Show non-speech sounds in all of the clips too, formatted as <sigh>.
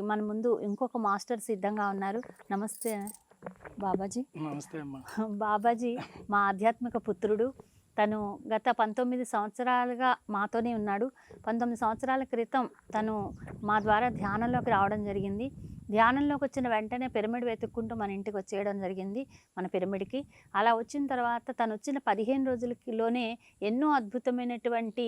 మనకి మన ముందు ఇంకొక మాస్టర్ సిద్ధంగా ఉన్నారు. నమస్తే బాబాజీ. నమస్తే అమ్మ. బాబాజీ మా ఆధ్యాత్మిక పుత్రుడు. తను గత పంతొమ్మిది సంవత్సరాలుగా మాతోనే ఉన్నాడు. పంతొమ్మిది సంవత్సరాల క్రితం తను మా ద్వారా ధ్యానంలోకి రావడం జరిగింది. ధ్యానంలోకి వచ్చిన వెంటనే పిరమిడ్ వెతుక్కుంటూ మన ఇంటికి వచ్చేయడం జరిగింది మన పిరమిడ్కి. అలా వచ్చిన తర్వాత తను వచ్చిన పదిహేను రోజులలోనే ఎన్నో అద్భుతమైనటువంటి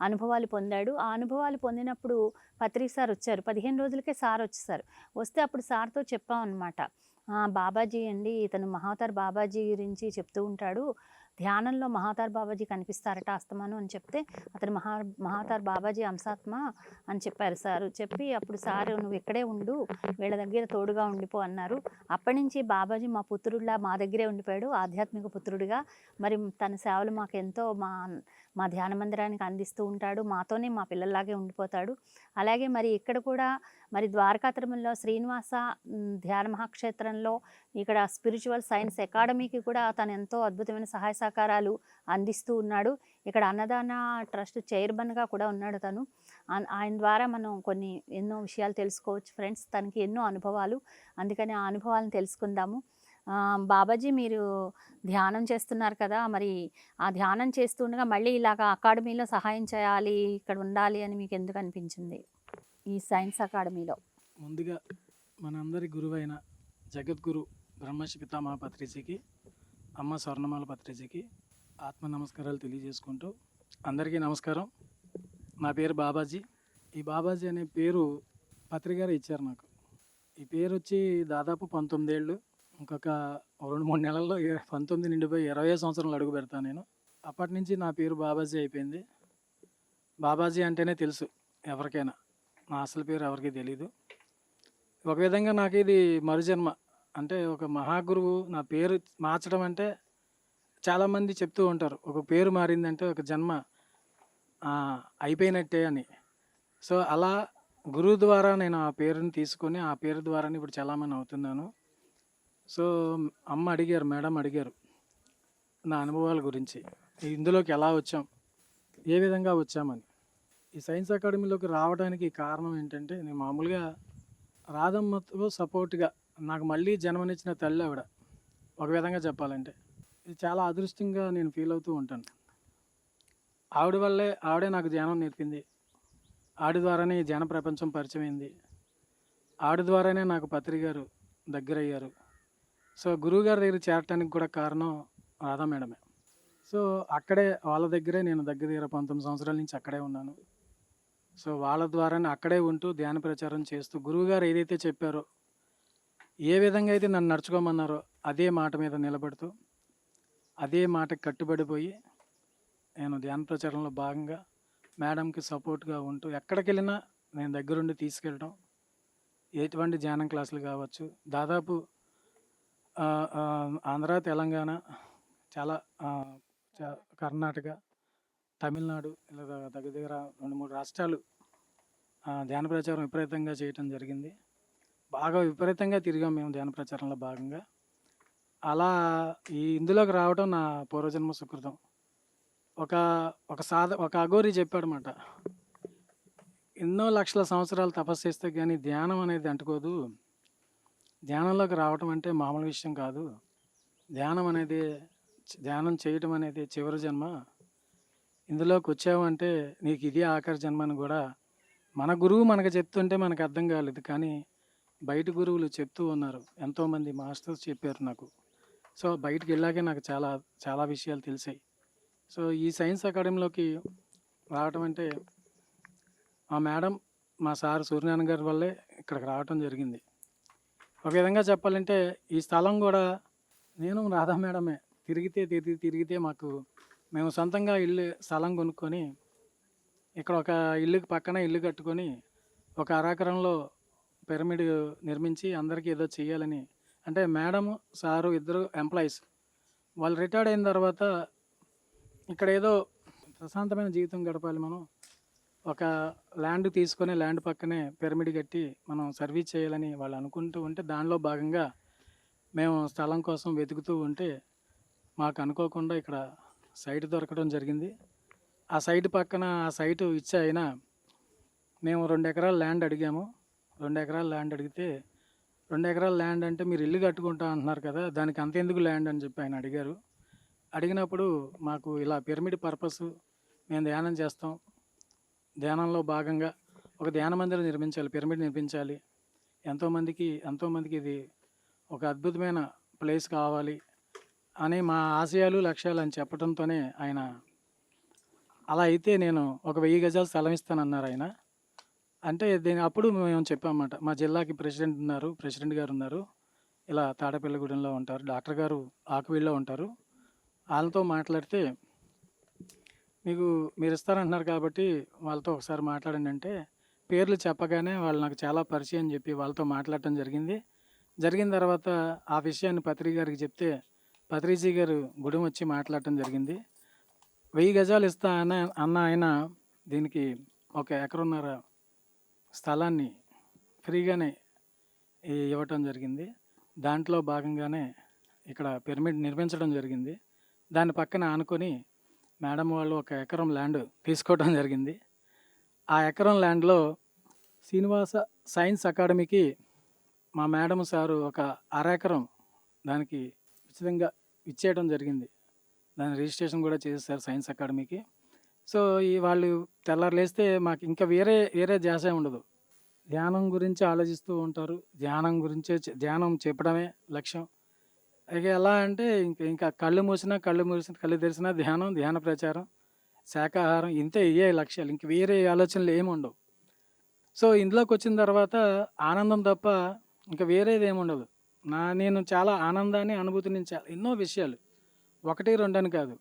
అనుభవాలు పొందాడు. ఆ అనుభవాలు పొందినప్పుడు పత్రిక సార్ వచ్చారు. పదిహేను రోజులకే సార్ వచ్చేసారు. వస్తే అప్పుడు సార్తో చెప్పాం అనమాట బాబాజీ అండి ఇతను మహావతార్ బాబాజీ గురించి చెప్తూ ఉంటాడు. ధ్యానంలో మహాతార్ బాబాజీ కనిపిస్తారట అస్తమాను అని చెప్తే అతను మహా మహాతార్ బాబాజీ అంశాత్మ అని చెప్పారు సారు. చెప్పి అప్పుడు సారు నువ్వు ఇక్కడే ఉండు. వీళ్ళ దగ్గర తోడుగా ఉండిపో అన్నారు. అప్పటి నుంచి బాబాజీ మా పుత్రుడిలా మా దగ్గరే ఉండిపోయాడు. ఆధ్యాత్మిక పుత్రుడిగా. మరి తన సేవలు మాకు ఎంతో మా మా ధ్యాన మందిరానికి అందిస్తూ ఉంటాడు. మాతోనే మా పిల్లల్లాగే ఉండిపోతాడు. అలాగే మరి ఇక్కడ కూడా మరి ద్వారకా తిరుమలలో శ్రీనివాస ధ్యాన మహాక్షేత్రంలో ఇక్కడ స్పిరిచువల్ సైన్స్ అకాడమీకి కూడా తను ఎంతో అద్భుతమైన సహాయ సహకారాలు అందిస్తూ ఉన్నాడు. ఇక్కడ అన్నదాన ట్రస్ట్ చైర్మన్గా కూడా ఉన్నాడు తను. ఆయన ద్వారా మనం కొన్ని ఎన్నో విషయాలు తెలుసుకోవచ్చు ఫ్రెండ్స్. తనకి ఎన్నో అనుభవాలు. అందుకని ఆ అనుభవాలను తెలుసుకుందాము. బాబాజీ మీరు ధ్యానం చేస్తున్నారు కదా మరి ఆ ధ్యానం చేస్తుండగా మళ్ళీ ఇలాగ అకాడమీలో సహాయం చేయాలి ఇక్కడ ఉండాలి అని మీకు ఎందుకు అనిపించింది? ఈ సైన్స్ అకాడమీలో. ముందుగా మనందరి గురువైన జగద్గురు బ్రహ్మశి పితామహ పత్రిజీకి అమ్మ స్వర్ణమాల పత్రిజీకి ఆత్మ నమస్కారాలు తెలియజేసుకుంటూ అందరికీ నమస్కారం. నా పేరు బాబాజీ. ఈ బాబాజీ అనే పేరు పత్రికారు ఇచ్చారు నాకు. ఈ పేరు వచ్చి దాదాపు పంతొమ్మిది ఏళ్ళు ఇంకొక రెండు మూడు నెలల్లో పంతొమ్మిది నిండిపోయి ఇరవై సంవత్సరాలు అడుగు పెడతాను నేను. అప్పటి నుంచి నా పేరు బాబాజీ అయిపోయింది. బాబాజీ అంటేనే తెలుసు ఎవరికైనా. నా అసలు పేరు ఎవరికీ తెలియదు ఒక విధంగా నాకు ఇది మరుజన్మ. అంటే ఒక మహాగురువు నా పేరు మార్చడం అంటే చాలామంది చెప్తూ ఉంటారు. ఒక పేరు మారిందంటే ఒక జన్మ అయిపోయినట్టే అని. సో అలా గురువు ద్వారా నేను ఆ పేరుని తీసుకొని ఆ పేరు ద్వారానే ఇప్పుడు చాలామంది అవుతున్నాను. సో అమ్మ అడిగారు మేడం అడిగారు నా అనుభవాల గురించి. ఇందులోకి ఎలా వచ్చాం? ఏ విధంగా వచ్చామని. ఈ సైన్స్ అకాడమీలోకి రావడానికి కారణం ఏంటంటే నేను మామూలుగా రాధమ్మతో సపోర్ట్గా నాకు మళ్ళీ జన్మనిచ్చిన తల్లి ఆవిడ. ఒక విధంగా చెప్పాలంటే ఇది చాలా అదృష్టంగా నేను ఫీల్ అవుతూ ఉంటాను. ఆవిడ వల్లే ఆవిడే నాకు ధ్యానం నేర్పింది. ఆవిడ ద్వారానే ఈ ధ్యాన ప్రపంచం పరిచయమైంది. ఆవిడ ద్వారానే నాకు పత్రిక గారు దగ్గరయ్యారు. సో గురువుగారి దగ్గర చేరటానికి కూడా కారణం రాధా మేడమే. సో అక్కడే వాళ్ళ దగ్గరే నేను దగ్గర దగ్గర పంతొమ్మిది సంవత్సరాల నుంచి అక్కడే ఉన్నాను. సో వాళ్ళ ద్వారానే అక్కడే ఉంటూ ధ్యాన ప్రచారం చేస్తూ గురువుగారు ఏదైతే చెప్పారో ఏ విధంగా అయితే నన్ను నడుచుకోమన్నారో అదే మాట మీద నిలబడుతూ అదే మాటకి కట్టుబడిపోయి నేను ధ్యాన ప్రచారంలో భాగంగా మేడంకి సపోర్ట్గా ఉంటూ ఎక్కడికి వెళ్ళినా నేను దగ్గరుండి తీసుకెళ్ళడం ఎటువంటి ధ్యానం క్లాసులు కావచ్చు దాదాపు ఆంధ్ర తెలంగాణ చాలా కర్ణాటక తమిళనాడు ఇలా దగ్గర దగ్గర రెండు మూడు రాష్ట్రాలు ధ్యాన ప్రచారం విపరీతంగా చేయటం జరిగింది. బాగా విపరీతంగా తిరిగాం మేము ధ్యాన ప్రచారంలో భాగంగా. అలా ఈ ఇందులోకి రావడం నా పూర్వజన్మ సుకృతం. ఒక ఒక సాధ ఒక అఘోరి చెప్పాడనమాట ఎన్నో లక్షల సంవత్సరాలు తపస్సు చేస్తే కానీ ధ్యానం అనేది అంటుకోదు. ధ్యానంలోకి రావటం అంటే మామూలు విషయం కాదు. ధ్యానం అనేది ధ్యానం చేయటం అనేది చివరి జన్మ. ఇందులోకి వచ్చావంటే నీకు ఇదే ఆఖరి జన్మ అని కూడా మన గురువు మనకు చెప్తుంటే మనకు అర్థం కాలేదు. కానీ బయట గురువులు చెప్తూ ఉన్నారు. ఎంతోమంది మాస్టర్స్ చెప్పారు నాకు. సో బయటికి వెళ్ళాకే నాకు చాలా చాలా విషయాలు తెలిసాయి. సో ఈ సైన్స్ అకాడమీలోకి రావటం అంటే మా మేడం మా సార్ సూర్యనారాయణ గారి వల్లే ఇక్కడికి రావటం జరిగింది. ఒక విధంగా చెప్పాలంటే ఈ స్థలం కూడా నేను రాధా మేడమే. తిరిగితే తిరిగి తిరిగితే మాకు మేము సొంతంగా ఇల్లు స్థలం కొనుక్కొని ఇక్కడ ఒక ఇల్లుకి పక్కన ఇల్లు కట్టుకొని ఒక అరాకరంలో పిరమిడ్ నిర్మించి అందరికీ ఏదో చేయాలని అంటే మేడం సారు ఇద్దరు ఎంప్లాయీస్ వాళ్ళు రిటైర్డ్ అయిన తర్వాత ఇక్కడ ఏదో ప్రశాంతమైన జీవితం గడపాలి మనం. ఒక ల్యాండ్ తీసుకొని ల్యాండ్ పక్కనే పిరమిడ్ కట్టి మనం సర్వీస్ చేయాలని వాళ్ళు అనుకుంటూ ఉంటే దానిలో భాగంగా మేము స్థలం కోసం వెతుకుతూ ఉంటే మాకు అనుకోకుండా ఇక్కడ సైట్ దొరకడం జరిగింది. ఆ సైట్ పక్కన ఆ సైటు ఇచ్చే అయినా మేము రెండు ఎకరాల ల్యాండ్ అడిగాము. రెండు ఎకరాల ల్యాండ్ అడిగితే రెండు ఎకరాల ల్యాండ్ అంటే మీరు ఇల్లు కట్టుకుంటా అంటున్నారు కదా దానికి అంత ఎందుకు ల్యాండ్ అని చెప్పి ఆయన అడిగారు. అడిగినప్పుడు మాకు ఇలా పిరమిడ్ పర్పస్ మేము ధ్యానం చేస్తాం. ధ్యానంలో భాగంగా ఒక ధ్యాన మందిరం నిర్మించాలి పిరమిడ్ నిర్మించాలి. ఎంతోమందికి ఎంతోమందికి ఇది ఒక అద్భుతమైన ప్లేస్ కావాలి అని మా ఆశయాలు లక్ష్యాలు అని చెప్పడంతోనే ఆయన అలా అయితే నేను ఒక వెయ్యి గజాలు స్థలం ఇస్తానన్నారు ఆయన. అంటే దీని అప్పుడు మేము చెప్పామన్నమాట మా జిల్లాకి ప్రెసిడెంట్ ఉన్నారు ప్రెసిడెంట్ గారు ఉన్నారు. ఇలా తాడపల్లిగూడెంలో ఉంటారు డాక్టర్ గారు ఆకువీళ్ళలో ఉంటారు. వాళ్ళతో మాట్లాడితే మీకు మీరు ఇస్తారంటున్నారు కాబట్టి వాళ్ళతో ఒకసారి మాట్లాడండి అంటే పేర్లు చెప్పగానే వాళ్ళు నాకు చాలా పరిచయం అని చెప్పి వాళ్ళతో మాట్లాడటం జరిగింది. జరిగిన తర్వాత ఆ విషయాన్ని పత్రి గారికి చెప్తే పత్రిజీ గారు గుడి వచ్చి మాట్లాడటం జరిగింది. వెయ్యి గజాలు ఇస్తా అన్న అన్న ఆయన దీనికి ఒక ఎకరున్నర స్థలాన్ని ఫ్రీగానే ఇవ్వటం జరిగింది. దాంట్లో భాగంగానే ఇక్కడ పిరమిడ్ నిర్మించడం జరిగింది. దాని పక్కన ఆనుకొని మేడం వాళ్ళు ఒక ఎకరం ల్యాండ్ తీసుకోవడం జరిగింది. ఆ ఎకరం ల్యాండ్లో శ్రీనివాస సైన్స్ అకాడమీకి మా మేడం సారు ఒక అర ఎకరం దానికి ఉచితంగా ఇచ్చేయడం జరిగింది. దాని రిజిస్ట్రేషన్ కూడా చేసేసారు సైన్స్ అకాడమీకి. సో ఈ వాళ్ళు తెల్లారు లేస్తే మాకు ఇంకా వేరే వేరే ధ్యాసే ఉండదు. ధ్యానం గురించి ఆలోచిస్తూ ఉంటారు. ధ్యానం గురించే ధ్యానం చెప్పడమే లక్ష్యం. ఇక ఎలా అంటే ఇంకా ఇంకా కళ్ళు మూసినా కళ్ళు మూసిన కళ్ళు తెరిచినా ధ్యానం ధ్యాన ప్రచారం శాకాహారం ఇంతే ఇవే లక్ష్యాలు. ఇంక వేరే ఆలోచనలు ఏమి ఉండవు. సో ఇందులోకి వచ్చిన తర్వాత ఆనందం తప్ప ఇంకా వేరేది ఏముండదు నా నేను చాలా ఆనందాన్ని అనుభూతిని ఎన్నో విషయాలు. ఒకటి రెండు అని కాదు.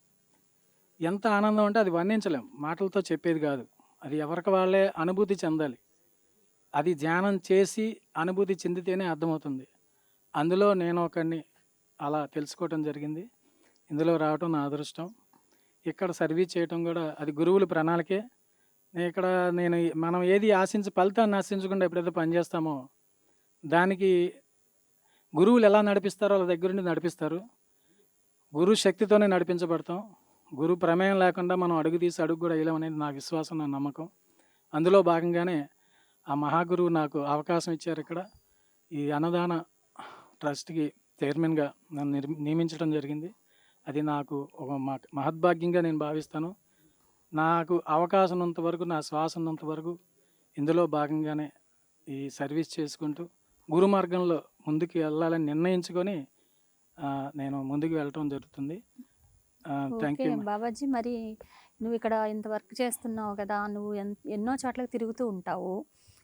ఎంత ఆనందం అంటే అది వర్ణించలేం. మాటలతో చెప్పేది కాదు. అది ఎవరికి వాళ్ళే అనుభూతి చెందాలి. అది ధ్యానం చేసి అనుభూతి చెందితేనే అర్థమవుతుంది. అందులో నేను ఒకరిని అలా తెలుసుకోవటం జరిగింది. ఇందులో రావటం నా అదృష్టం. ఇక్కడ సర్వీస్ చేయటం కూడా అది గురువుల ప్రణాళికే. నేను ఇక్కడ నేను మనం ఏది ఆశించి ఫలితాన్ని ఆశించకుండా ఎప్పుడైతే పనిచేస్తామో దానికి గురువులు ఎలా నడిపిస్తారో వాళ్ళ దగ్గర నుండి నడిపిస్తారు. గురు శక్తితోనే నడిపించబడతాం. గురు ప్రమేయం లేకుండా మనం అడుగు తీసి అడుగు కూడా వేయలేం అనేది నా విశ్వాసం నా నమ్మకం. అందులో భాగంగానే ఆ మహాగురువు నాకు అవకాశం ఇచ్చారు ఇక్కడ. ఈ అన్నదాన ట్రస్ట్కి చైర్మన్గా నన్ను నిర్మి నియమించడం జరిగింది. అది నాకు ఒక మహద్భాగ్యంగా నేను భావిస్తాను. నాకు అవకాశం ఉన్నంత వరకు నా శ్వాస ఉన్నంత వరకు ఇందులో భాగంగానే ఈ సర్వీస్ చేసుకుంటూ గురు మార్గంలో ముందుకు వెళ్ళాలని నిర్ణయించుకొని నేను ముందుకు వెళ్ళటం జరుగుతుంది. థ్యాంక్ యూ బాబాజీ మరి నువ్వు ఇక్కడ ఇంత వర్క్ చేస్తున్నావు కదా నువ్వు ఎన్ ఎన్నో చోట్లకి తిరుగుతూ ఉంటావు.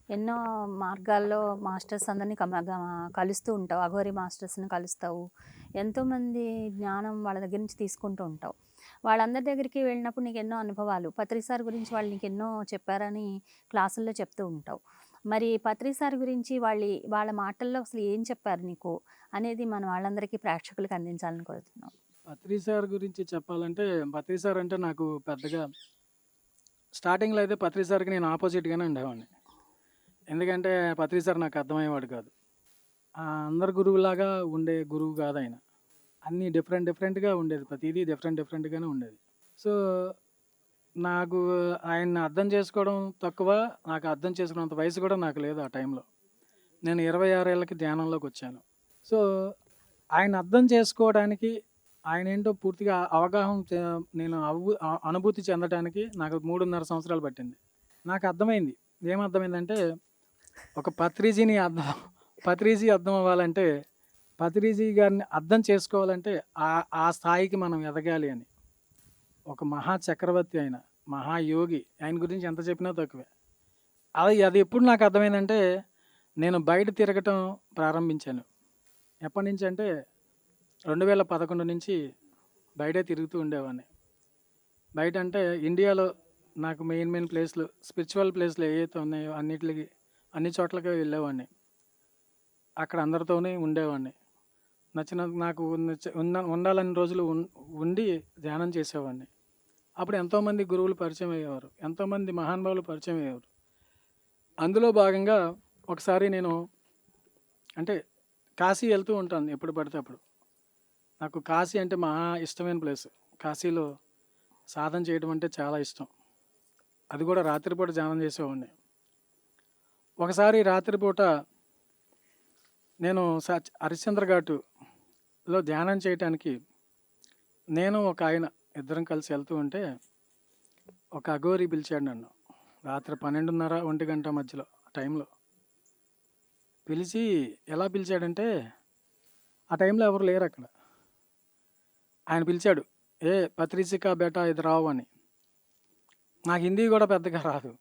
ఎన్నో మార్గాల్లో మాస్టర్స్ అందరినీ కలుస్తూ ఉంటావు. అఘోరి మాస్టర్స్ని కలుస్తావు. ఎంతోమంది జ్ఞానం వాళ్ళ దగ్గర నుంచి తీసుకుంటూ ఉంటావు. వాళ్ళందరి దగ్గరికి వెళ్ళినప్పుడు నీకు ఎన్నో అనుభవాలు. పత్రి సార్ గురించి వాళ్ళు నీకు ఎన్నో చెప్పారని క్లాసుల్లో చెప్తూ ఉంటావు. మరి పత్రి సార్ గురించి వాళ్ళ వాళ్ళ మాటల్లో అసలు ఏం చెప్పారు నీకు అనేది మనం వాళ్ళందరికీ ప్రేక్షకులకు అందించాలని కోరుతున్నాం. పత్రి సార్ గురించి చెప్పాలంటే పత్రి సార్ అంటే నాకు పెద్దగా స్టార్టింగ్లో అయితే పత్రిసార్కి నేను ఆపోజిట్గానే ఉండేవాడిని. ఎందుకంటే పత్రి సార్ నాకు అర్థమయ్యేవాడు కాదు. అందరు గురువులాగా ఉండే గురువు కాదు ఆయన. అన్నీ డిఫరెంట్ డిఫరెంట్గా ఉండేది. ప్రతిదీ డిఫరెంట్ డిఫరెంట్గానే ఉండేది. సో నాకు ఆయన్ని అర్థం చేసుకోవడం తక్కువ నాకు అర్థం చేసుకున్నంత వయసు కూడా నాకు లేదు ఆ టైంలో. నేను ఇరవై ఆరేళ్ళకి ధ్యానంలోకి వచ్చాను. సో ఆయన అర్థం చేసుకోవడానికి ఆయన ఏంటో పూర్తిగా అవగాహన నేను అవు- అనుభూతి చెందడానికి నాకు మూడున్నర సంవత్సరాలు పట్టింది. నాకు అర్థమైంది. ఏమర్థమైందంటే ఒక పత్రిజీని అర్థం పత్రిజీ అర్థం అవ్వాలంటే పత్రిజీ గారిని అర్థం చేసుకోవాలంటే ఆ ఆ స్థాయికి మనం ఎదగాలి అని. ఒక మహా చక్రవర్తి ఆయన మహాయోగి ఆయన గురించి ఎంత చెప్పినా తక్కువే. అది అది ఎప్పుడు నాకు అర్థమైందంటే నేను బయట తిరగటం ప్రారంభించాను. ఎప్పటి నుంచి అంటే రెండు వేల పదకొండు నుంచి బయటే తిరుగుతూ ఉండేవాడిని. బయట అంటే ఇండియాలో నాకు మెయిన్ మెయిన్ ప్లేస్లు స్పిరిచువల్ ప్లేస్లు ఏవైతే ఉన్నాయో అన్నిటికి అన్ని చోట్లకి వెళ్ళేవాడిని. అక్కడ అందరితోనే ఉండేవాడిని. నచ్చిన నాకు ఉన్న ఉండాలని రోజులు ఉండి ధ్యానం చేసేవాడిని. అప్పుడు ఎంతోమంది గురువులు పరిచయం అయ్యేవారు. ఎంతోమంది మహానుభావులు పరిచయం అయ్యేవారు. అందులో భాగంగా ఒకసారి నేను అంటే కాశీ వెళ్తూ ఉంటాను ఎప్పుడు పడితే అప్పుడు. నాకు కాశీ అంటే మహా ఇష్టమైన ప్లేస్. కాశీలో సాధన చేయడం అంటే చాలా ఇష్టం. అది కూడా రాత్రిపూట ధ్యానం చేసేవాడిని. ఒకసారి రాత్రిపూట నేను సచ్ హరిశ్చంద్ర ఘాటులో ధ్యానం చేయటానికి నేను ఒక ఆయన ఇద్దరం కలిసి వెళ్తూ ఉంటే ఒక అఘోరి పిలిచాడు నన్ను. రాత్రి పన్నెండున్నర ఒంటి గంట మధ్యలో ఆ టైంలో. పిలిచి ఎలా పిలిచాడంటే ఆ టైంలో ఎవరు లేరు అక్కడ. ఆయన పిలిచాడు ఏ పత్రిసికా బేటా ఇది రావు అని. నాకు హిందీ కూడా పెద్దగా రాదు.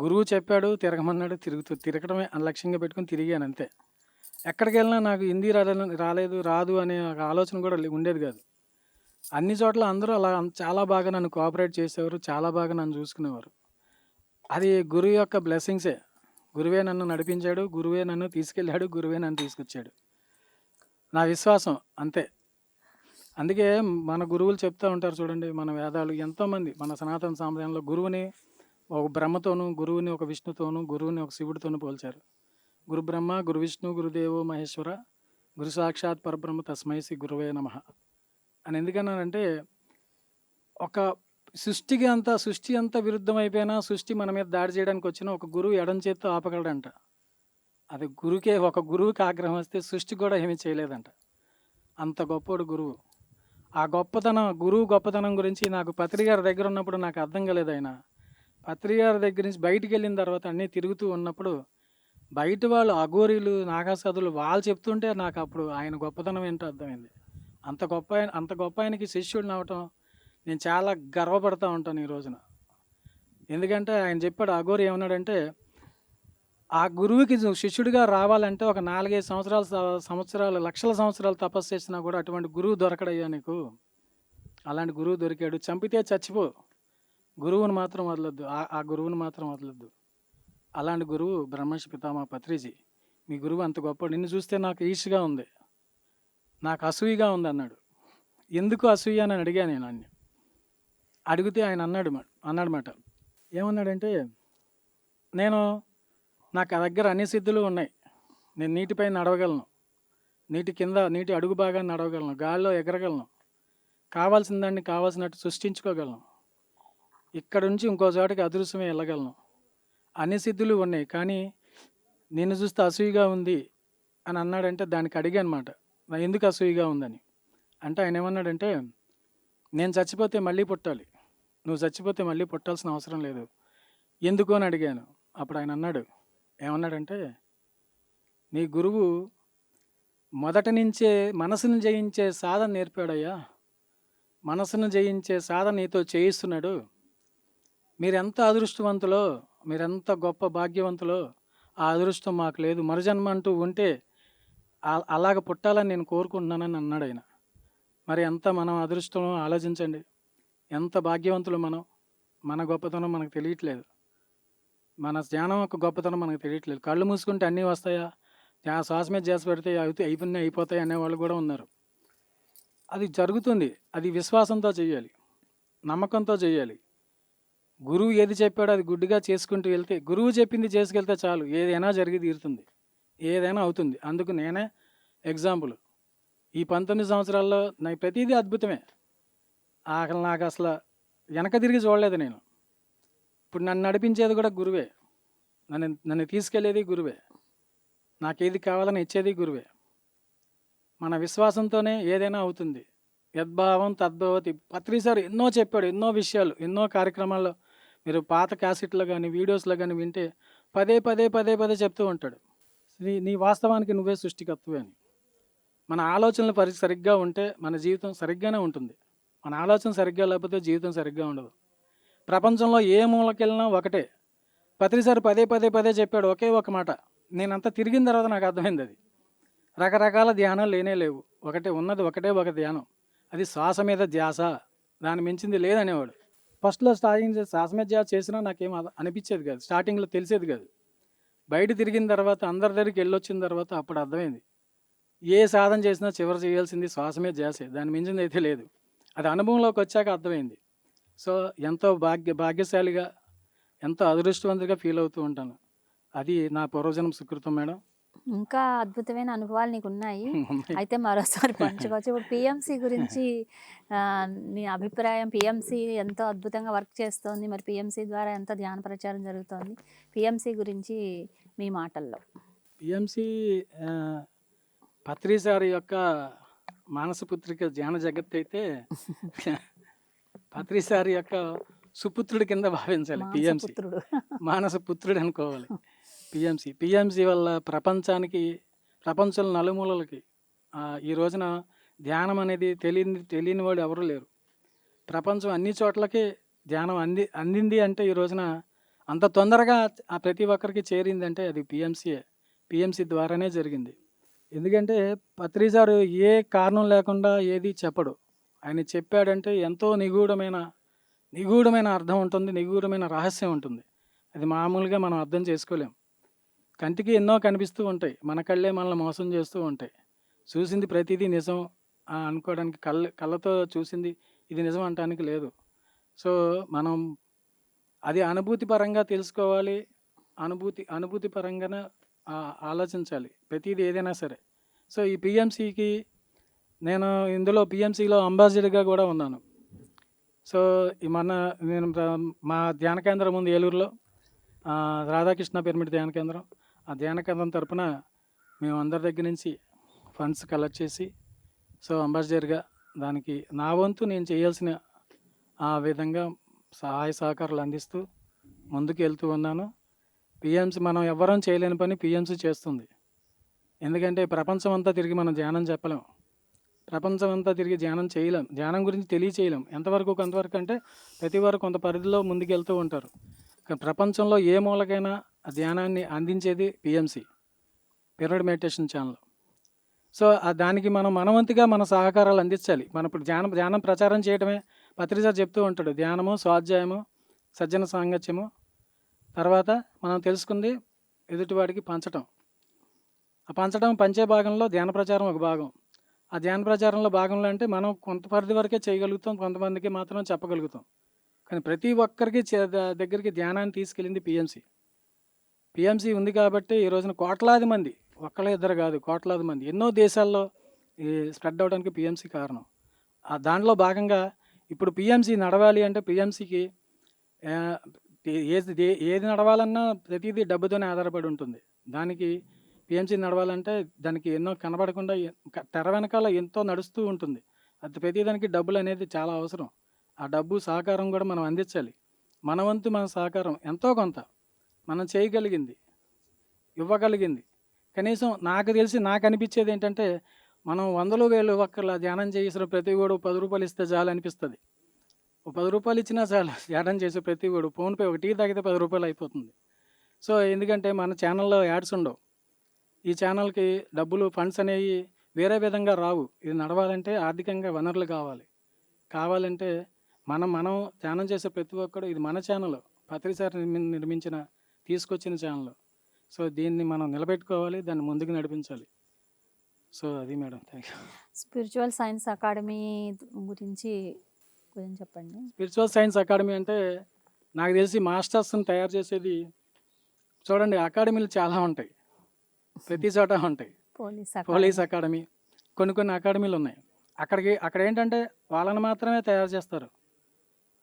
గురువు చెప్పాడు తిరగమన్నాడు తిరుగుతూ తిరగడమే లక్ష్యంగా పెట్టుకుని తిరిగాను అంతే. ఎక్కడికి వెళ్ళినా నాకు హిందీ రాలేదు రాలేదు రాదు అనే ఒక ఆలోచన కూడా ఉండేది కాదు. అన్ని చోట్ల అందరూ అలా చాలా బాగా నన్ను కోఆపరేట్ చేసేవారు చాలా బాగా నన్ను చూసుకునేవారు. అది గురువు యొక్క బ్లెస్సింగ్సే. గురువే నన్ను నడిపించాడు గురువే నన్ను తీసుకెళ్ళాడు గురువే నన్ను తీసుకొచ్చాడు. నా విశ్వాసం అంతే. అందుకే మన గురువులు చెప్తూ ఉంటారు చూడండి మన వేదాలు ఎంతోమంది మన సనాతన సాంప్రదాయంలో గురువుని ఒక బ్రహ్మతోనూ గురువుని ఒక విష్ణుతోనూ గురువుని ఒక శివుడితోనూ పోల్చారు. గురు బ్రహ్మ గురు విష్ణు గురుదేవో మహేశ్వర గురు సాక్షాత్ పరబ్రహ్మ తస్మై శ్రీ గురువే నమ అని ఎందుకన్నానంటే ఒక సృష్టికి అంతా సృష్టి అంతా విరుద్ధం అయిపోయినా సృష్టి మన మీద దాడి చేయడానికి వచ్చిన ఒక గురువు ఎడం చేత్తో ఆపగలడంట. అది గురువుకే ఒక గురువుకి ఆగ్రహం వస్తే సృష్టి కూడా ఏమీ చేయలేదంట. అంత గొప్పోడు గురువు. ఆ గొప్పతనం గురువు గొప్పతనం గురించి నాకు పత్రికారి దగ్గర ఉన్నప్పుడు నాకు అర్థం కాలేదు ఆయన. పత్రి గారి దగ్గర నుంచి బయటికి వెళ్ళిన తర్వాత అన్నీ తిరుగుతూ ఉన్నప్పుడు బయట వాళ్ళు అఘోరీలు నాగాసాధులు వాళ్ళు చెప్తుంటే నాకు అప్పుడు ఆయన గొప్పతనం ఏంటో అర్థమైంది. అంత గొప్ప ఆయన అంత గొప్ప ఆయనకి శిష్యుడిని అవటం నేను చాలా గర్వపడతా ఉంటాను ఈ రోజున. ఎందుకంటే ఆయన చెప్పాడు అఘోరి ఏమన్నాడంటే ఆ గురువుకి శిష్యుడిగా రావాలంటే ఒక నాలుగైదు సంవత్సరాల సంవత్సరాలు లక్షల సంవత్సరాలు తపస్సు చేసినా కూడా అటువంటి గురువు దొరకడయ్యా నీకు. అలాంటి గురువు దొరికాడు. చంపితే చచ్చిపో. గురువుని మాత్రం వదలొద్దు. ఆ- గురువును గురువుని మాత్రం వదలొద్దు. అలాంటి గురువు బ్రహ్మర్షి పితామా పత్రిజీ మీ గురువు అంత గొప్ప నిన్ను చూస్తే నాకు ఈష్గా ఉంది. నాకు అసూయగా ఉంది అన్నాడు. ఎందుకు అసూయ అని అడిగాను నేను అన్ని అడిగితే ఆయన అన్నాడు అన్నాడు మాట. ఏమన్నాడంటే నేను నాకు ఆ దగ్గర అన్ని సిద్ధులు ఉన్నాయి. నేను నీటిపై నడవగలను. నీటి కింద నీటి అడుగు భాగాన్ని నడవగలను. గాల్లో ఎగరగలను. కావాల్సిన దాన్ని కావాల్సినట్టు సృష్టించుకోగలను. ఇక్కడ నుంచి ఇంకో చోటకి అదృశ్యమే వెళ్ళగలను. అన్ని సిద్ధులు ఉన్నాయి కానీ నిన్ను చూస్తే అసూయగా ఉంది అని అన్నాడంటే దానికి అడిగానమాట. నా ఎందుకు అసూయగా ఉందని? అంటే ఆయన ఏమన్నాడంటే నేను చచ్చిపోతే మళ్ళీ పుట్టాలి. నువ్వు చచ్చిపోతే మళ్ళీ పుట్టాల్సిన అవసరం లేదు. ఎందుకు అని అడిగాను. అప్పుడు ఆయన అన్నాడు ఏమన్నాడంటే నీ గురువు మొదట నుంచే మనసును జయించే సాధన నేర్పాడయ్యా. మనసును జయించే సాధన నీతో చేయిస్తున్నాడు. మీరెంత అదృష్టవంతులో మీరెంత గొప్ప భాగ్యవంతులో ఆ అదృష్టం మాకు లేదు. మరుజన్మ అంటూ ఉంటే అలాగ పుట్టాలని నేను కోరుకుంటున్నానని అన్నాడు ఆయన. మరి ఎంత మనం అదృష్టం ఆలోచించండి. ఎంత భాగ్యవంతులు మనం మన గొప్పతనం మనకు తెలియట్లేదు. మన ధ్యానం యొక్క గొప్పతనం మనకు తెలియట్లేదు. కళ్ళు మూసుకుంటే అన్నీ వస్తాయా? ఆ శ్వాస మీద చేసి పెడితే అయితే అయిపోయినా అయిపోతాయి అనేవాళ్ళు కూడా ఉన్నారు. అది జరుగుతుంది. అది విశ్వాసంతో చేయాలి. నమ్మకంతో చేయాలి. గురువు ఏది చెప్పాడో అది గుడ్డిగా చేసుకుంటూ వెళ్తే గురువు చెప్పింది చేసుకెళ్తే చాలు ఏదైనా జరిగి తీరుతుంది ఏదైనా అవుతుంది. అందుకు నేనే ఎగ్జాంపుల్. ఈ పంతొమ్మిది సంవత్సరాల్లో నాకు ప్రతిదీ అద్భుతమే. ఆకలి నాకు అసలు వెనక తిరిగి చూడలేదు నేను. ఇప్పుడు నన్ను నడిపించేది కూడా గురువే. నన్ను నన్ను తీసుకెళ్ళేది గురువే. నాకేది కావాలని ఇచ్చేది గురువే. మన విశ్వాసంతోనే ఏదైనా అవుతుంది. యద్భావం తద్భవతి పత్రిసారి ఎన్నో చెప్పాడు ఎన్నో విషయాలు ఎన్నో కార్యక్రమాల్లో మీరు పాత క్యాసెట్లో కానీ వీడియోస్లో కానీ వింటే పదే పదే పదే పదే చెప్తూ ఉంటాడు. నీ నీ వాస్తవానికి నువ్వే సృష్టికత్వే అని. మన ఆలోచనలు పరి సరిగ్గా ఉంటే మన జీవితం సరిగ్గానే ఉంటుంది. మన ఆలోచన సరిగ్గా లేకపోతే జీవితం సరిగ్గా ఉండదు. ప్రపంచంలో ఏ మూలకెళ్ళినా ఒకటే. ప్రతిసారి పదే పదే పదే చెప్పాడు ఒకే ఒక మాట. నేనంతా తిరిగిన తర్వాత నాకు అర్థమైంది అది. రకరకాల ధ్యానాలు లేనే లేవు. ఒకటే ఉన్నది ఒకటే ఒక ధ్యానం. అది శ్వాస మీద ధ్యాస. దాని మించింది లేదనేవాడు. ఫస్ట్లో స్టార్టింగ్ చేసి చేసినా నాకేం అనిపించేది కాదు. స్టార్టింగ్లో తెలిసేది కాదు. బయట తిరిగిన తర్వాత అందరి దగ్గరికి వెళ్ళొచ్చిన తర్వాత అప్పుడు అర్థమైంది. ఏ సాధన చేసినా చివరి చేయాల్సింది శ్వాసమే చేసే దాని మించింది అయితే లేదు. అది అనుభవంలోకి వచ్చాక అర్థమైంది. సో ఎంతో భాగ్య భాగ్యశాలిగా ఎంతో అదృష్టవంతుగా ఫీల్ అవుతూ ఉంటాను. అది నా పూర్వజనం సుకృతం మేడం. ఇంకా అద్భుతమైన అనుభవాలు నీకు <laughs> ఉన్నాయి. అయితే మరోసారి పంచుకోవచ్చు. ఇప్పుడు పిఎంసి గురించి <laughs> నీ అభిప్రాయం పిఎంసి ఎంతో అద్భుతంగా వర్క్ చేస్తోంది. మరి పిఎంసి ద్వారా ఎంత ధ్యాన ప్రచారం జరుగుతోంది? పిఎంసి గురించి మీ మాటల్లో. పిఎంసి పత్రి సార్ యొక్క మానస పుత్రిక ధ్యాన జగత్ అయితే <laughs> పత్రి సార్ యొక్క సుపుత్రుడి కింద భావించాలి పిఎంసి మాంసపుత్రుడు మానస పుత్రుడు అనుకోవాలి. పిఎంసి. పిఎంసి వల్ల ప్రపంచానికి ప్రపంచం నలుమూలలకి ఈ రోజున ధ్యానం అనేది తెలియని తెలియని వాడు ఎవరు లేరు. ప్రపంచం అన్ని చోట్లకి ధ్యానం అంది అందింది అంటే ఈ రోజున అంత తొందరగా ఆ ప్రతి ఒక్కరికి చేరింది అంటే అది పిఎంసీఏ పిఎంసి ద్వారానే జరిగింది. ఎందుకంటే పత్రిజారు ఏ కారణం లేకుండా ఏది చెప్పడు. ఆయన చెప్పాడంటే ఎంతో నిగూఢమైన నిగూఢమైన అర్థం ఉంటుంది నిగూఢమైన రహస్యం ఉంటుంది. అది మామూలుగా మనం అర్థం చేసుకోలేం. కంటికి ఎన్నో కనిపిస్తూ ఉంటాయి. మన కళ్ళే మనల్ని మోసం చేస్తూ ఉంటాయి. చూసింది ప్రతిదీ నిజం అనుకోవడానికి కళ్ళ కళ్ళతో చూసింది ఇది నిజం అనటానికి లేదు. సో మనం అది అనుభూతి పరంగా తెలుసుకోవాలి. అనుభూతి అనుభూతి పరంగానే ఆలోచించాలి. ప్రతిదీ ఏదైనా సరే. సో ఈ పిఎంసికి నేను ఇందులో పిఎంసిలో అంబాసిడర్గా కూడా ఉన్నాను. సో ఈ మన నేను మా ధ్యాన కేంద్రం ఉంది ఏలూరులో. రాధాకృష్ణ పిరమిడ్ ధ్యాన కేంద్రం. ఆ ధ్యాన కేంద్రం తరపున మేము అందరి దగ్గర నుంచి ఫండ్స్ కలెక్ట్ చేసి సో అంబాసిడర్గా దానికి నా వంతు నేను చేయాల్సిన ఆ విధంగా సహాయ సహకారాలు అందిస్తూ ముందుకు వెళ్తూ ఉన్నాను. పిఎంసి మనం ఎవ్వరం చేయలేని పని పిఎంసి చేస్తుంది. ఎందుకంటే ప్రపంచం అంతా తిరిగి మనం ధ్యానం చెప్పలేం. ప్రపంచం అంతా తిరిగి ధ్యానం చేయలేం. ధ్యానం గురించి తెలియచేయలేం. ఎంతవరకు కొంతవరకు అంటే ప్రతి వారు కొంత పరిధిలో ముందుకు వెళ్తూ ఉంటారు. ప్రపంచంలో ఏ మూలకైనా ఆ ధ్యానాన్ని అందించేది PMC pyramid meditation channel. So దానికి మనం మనవంతుగా మన సహకారాలు అందించాలి. మనం ఇప్పుడు ధ్యానం ధ్యానం ప్రచారం చేయడమే పత్రిక చెప్తూ ఉంటాడు. ధ్యానము స్వాధ్యాయము సజ్జన సాంగత్యము. తర్వాత మనం తెలుసుకుంది ఎదుటివాడికి పంచటం. ఆ పంచడం పంచే భాగంలో ధ్యాన ప్రచారం ఒక భాగం. ఆ ధ్యాన ప్రచారంలో భాగంలో అంటే మనం కొంత పరిధి వరకే చేయగలుగుతాం కొంతమందికి మాత్రం చెప్పగలుగుతాం. కానీ ప్రతి ఒక్కరికి చే- దగ్గరికి ధ్యానాన్ని తీసుకెళ్ళింది పిఎంసి. టీఎంసీ ఉంది కాబట్టి ఈ రోజున కోట్లాది మంది ఒక్కళ్ళ ఇద్దరు కాదు కోట్లాది మంది. ఎన్నో దేశాల్లో ఈ స్ప్రెడ్ అవడానికి పిఎంసీ కారణం. ఆ దాంట్లో భాగంగా ఇప్పుడు పిఎంసీ నడవాలి అంటే పిఎంసీకి ఏది ఏది నడవాలన్నా ప్రతిదీ డబ్బుతోనే ఆధారపడి ఉంటుంది. దానికి పిఎంసి నడవాలంటే దానికి ఎన్నో కనబడకుండా తెర వెనకాల ఎంతో నడుస్తూ ఉంటుంది. అది ప్రతిదానికి డబ్బులు అనేది చాలా అవసరం. ఆ డబ్బు సహకారం కూడా మనం అందించాలి. మన వంతు మన సహకారం ఎంతో కొంత. మనం చేయగలిగింది ఇవ్వగలిగింది. కనీసం నాకు తెలిసి నాకు అనిపించేది ఏంటంటే మనం వందలు వేలు ఒక్కలా ధ్యానం చేసిన ప్రతి కూడా పది రూపాయలు ఇస్తే చాలు అనిపిస్తుంది. ఓ పది రూపాయలు ఇచ్చినా చాలు <laughs> ధ్యానం చేసే ప్రతి కూడా ఫోన్పే ఒక టీ తాగితే పది రూపాయలు అయిపోతుంది. సో ఎందుకంటే మన ఛానల్లో యాడ్స్ ఉండవు. ఈ ఛానల్కి డబ్బులు ఫండ్స్ అనేవి వేరే విధంగా రావు. ఇది నడవాలంటే ఆర్థికంగా వనరులు కావాలి. కావాలంటే మనం మనం ధ్యానం చేసే ప్రతి ఒక్కడు ఇది మన ఛానల్. పత్రిసారి నిర్మి- నిర్మించిన తీసుకొచ్చిన ఛానల్ సో దీన్ని మనం నిలబెట్టుకోవాలి దాన్ని ముందుకు నడిపించాలి. సో అది madam thank you spiritual science academy గురించి కొంచెం చెప్పండి. స్పిరిచువల్ సైన్స్ అకాడమీ అంటే నాకు తెలిసి మాస్టర్స్ని తయారు చేసేది చూడండి అకాడమీలు చాలా ఉంటాయి. ప్రతి చోట ఉంటాయి. పోలీస్ పోలీస్ అకాడమీ కొన్ని కొన్ని అకాడమీలు ఉన్నాయి. అక్కడికి అక్కడ ఏంటంటే వాళ్ళని మాత్రమే తయారు చేస్తారు.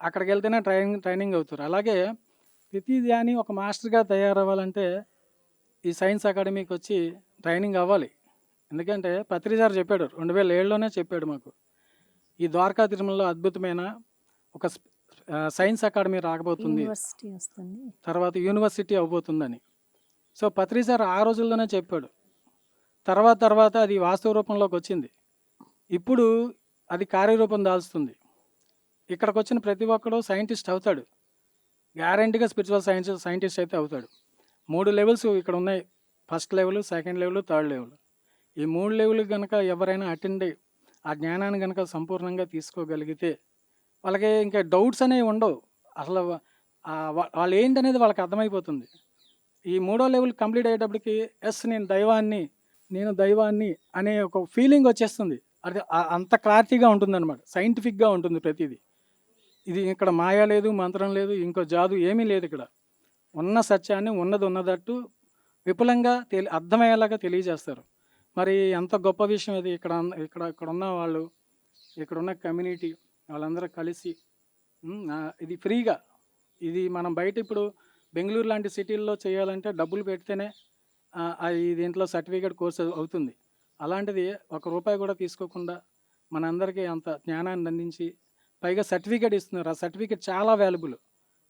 అక్కడికి వెళ్తేనే ట్రైనింగ్ ట్రైనింగ్ అవుతారు. అలాగే ప్రతి ధ్యాని ఒక మాస్టర్గా తయారవ్వాలంటే ఈ సైన్స్ అకాడమీకి వచ్చి ట్రైనింగ్ అవ్వాలి. ఎందుకంటే పత్రిసార్ చెప్పాడు రెండు వేల ఏడులోనే చెప్పాడు మాకు. ఈ ద్వారకా తిరుమలలో అద్భుతమైన ఒక సైన్స్ అకాడమీ రాకపోతుంది. తర్వాత యూనివర్సిటీ అవ్వబోతుందని. సో పత్రి సార్ ఆ రోజుల్లోనే చెప్పాడు. తర్వాత తర్వాత అది వాస్తవ రూపంలోకి వచ్చింది. ఇప్పుడు అది కార్యరూపం దాల్చుతుంది ఇక్కడికి వచ్చిన ప్రతి ఒక్కడు సైంటిస్ట్ అవుతాడు. గ్యారంటీగా స్పిరిచువల్ సైన్స్ సైంటిస్ట్ అయితే అవుతాడు. మూడు లెవెల్స్ ఇక్కడ ఉన్నాయి. First level second level third level. ఈ మూడు లెవెల్ కనుక ఎవరైనా అటెండ్ అయ్యి ఆ జ్ఞానాన్ని కనుక సంపూర్ణంగా తీసుకోగలిగితే వాళ్ళకి ఇంకా డౌట్స్ అనేవి ఉండవు. అసలు వాళ్ళు ఏంటనేది వాళ్ళకి అర్థమైపోతుంది. ఈ మూడో లెవెల్ కంప్లీట్ అయ్యేటప్పటికి ఎస్ నేను దైవాన్ని నేను దైవాన్ని అనే ఒక ఫీలింగ్ వచ్చేస్తుంది. అది అంత క్లారిటీగా ఉంటుంది అనమాట సైంటిఫిక్గా ఉంటుంది ప్రతిదీ. ఇది ఇక్కడ మాయా లేదు మంత్రం లేదు ఇంకో జాదు ఏమీ లేదు ఇక్కడ. ఉన్న సత్యాన్ని ఉన్నది ఉన్నదట్టు విపులంగా తెలి అర్థమయ్యేలాగా తెలియజేస్తారు. మరి ఎంత గొప్ప విషయం ఇది ఇక్కడ ఇక్కడ ఇక్కడ ఉన్న వాళ్ళు ఇక్కడ ఉన్న కమ్యూనిటీ వాళ్ళందరూ కలిసి ఇది ఫ్రీగా. ఇది మనం బయట ఇప్పుడు బెంగళూరు లాంటి సిటీల్లో చేయాలంటే డబ్బులు పెడితేనే ఆ, ఈ దీంట్లో సర్టిఫికేట్ కోర్స్ అవుతుంది. అలాంటిది ఒక రూపాయి కూడా తీసుకోకుండా మనందరికీ అంత జ్ఞానాన్ని అందించి పైగా సర్టిఫికేట్ ఇస్తున్నారు. ఆ సర్టిఫికేట్ చాలా వాల్యుబుల్.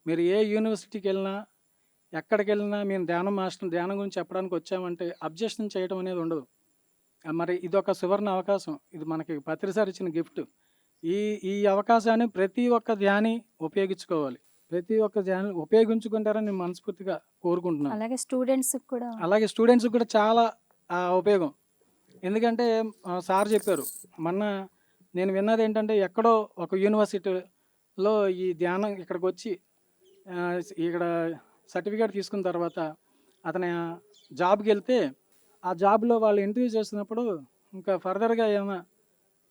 మీరు ఏ యూనివర్సిటీకి వెళ్ళినా ఎక్కడికి వెళ్ళినా మేము ధ్యానం మాస్టర్ ధ్యానం గురించి చెప్పడానికి వచ్చామంటే అబ్జెక్షన్ చేయడం అనేది ఉండదు. మరి ఇది ఒక సువర్ణ అవకాశం. ఇది మనకి పత్రిసారి ఇచ్చిన గిఫ్ట్. ఈ ఈ అవకాశాన్ని ప్రతి ఒక్క ధ్యాని ఉపయోగించుకోవాలి. ప్రతి ఒక్క ధ్యాని ఉపయోగించుకుంటారని నేను మనస్ఫూర్తిగా కోరుకుంటున్నాను. అలాగే స్టూడెంట్స్ కూడా. అలాగే స్టూడెంట్స్ కూడా చాలా ఉపయోగం. ఎందుకంటే సార్ చెప్పారు మొన్న నేను విన్నది ఏంటంటే ఎక్కడో ఒక యూనివర్సిటీలో ఈ ధ్యానం ఇక్కడికి వచ్చి ఇక్కడ సర్టిఫికేట్ తీసుకున్న తర్వాత అతని జాబ్కి వెళ్తే ఆ జాబ్లో వాళ్ళు ఇంటర్వ్యూ చేసినప్పుడు ఇంకా ఫర్దర్గా ఏమైనా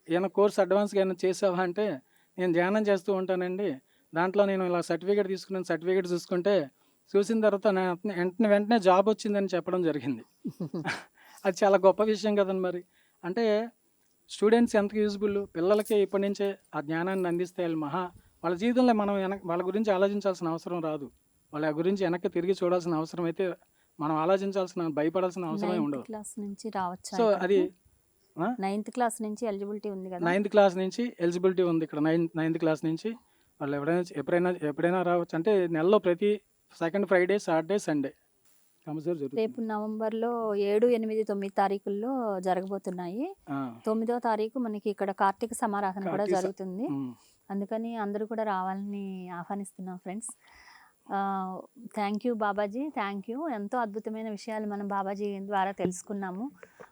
ఏమైనా కోర్స్ అడ్వాన్స్గా ఏమైనా చేసావా అంటే నేను ధ్యానం చేస్తూ ఉంటానండి. దాంట్లో నేను ఇలా సర్టిఫికేట్ తీసుకున్నాను సర్టిఫికేట్ చూసుకుంటే చూసిన తర్వాత నా వెంటనే వెంటనే జాబ్ వచ్చిందని చెప్పడం జరిగింది. <laughs> అది చాలా గొప్ప విషయం కదండి మరి. అంటే స్టూడెంట్స్ ఎంత యూజ్ఫుల్ పిల్లలకి ఇప్పటి నుంచే ఆ జ్ఞానాన్ని అందిస్తే వాళ్ళు మహా వాళ్ళ జీవితంలో మనం వెనక వాళ్ళ గురించి ఆలోచించాల్సిన అవసరం రాదు. వాళ్ళ గురించి వెనక్కి తిరిగి చూడాల్సిన అవసరం అయితే మనం ఆలోచించాల్సిన భయపడాల్సిన అవసరమే ఉండదు. క్లాస్ నుంచి రావచ్చు సో అది నైన్త్ క్లాస్ నుంచి ఎలిజిబిలిటీ ఉంది కదా? నైన్త్ క్లాస్ నుంచి ఎలిజిబిలిటీ ఉంది ఇక్కడ నైన్త్ నైన్త్ క్లాస్ నుంచి. వాళ్ళు ఎవరైనా ఎప్పుడైనా ఎప్పుడైనా రావచ్చు. అంటే నెలలో ప్రతి సెకండ్ ఫ్రైడే సాటర్డే సండే. రేపు నవంబర్లో ఏడు ఎనిమిది తొమ్మిది తారీఖుల్లో జరగబోతున్నాయి. తొమ్మిదో తారీఖు మనకి ఇక్కడ కార్తీక సమారాధన కూడా జరుగుతుంది. అందుకని అందరూ కూడా రావాలని ఆహ్వానిస్తున్నాం friends. Thank you Babaji thank you. ఎంతో అద్భుతమైన విషయాలు మనం బాబాజీ ద్వారా తెలుసుకున్నాము.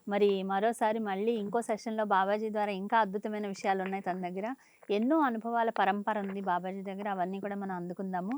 మరి మరోసారి మళ్ళీ ఇంకో సెషన్లో బాబాజీ ద్వారా ఇంకా అద్భుతమైన విషయాలు ఉన్నాయి తన దగ్గర. ఎన్నో అనుభవాల పరంపర ఉంది బాబాజీ దగ్గర. అవన్నీ కూడా మనం అందుకుందాము.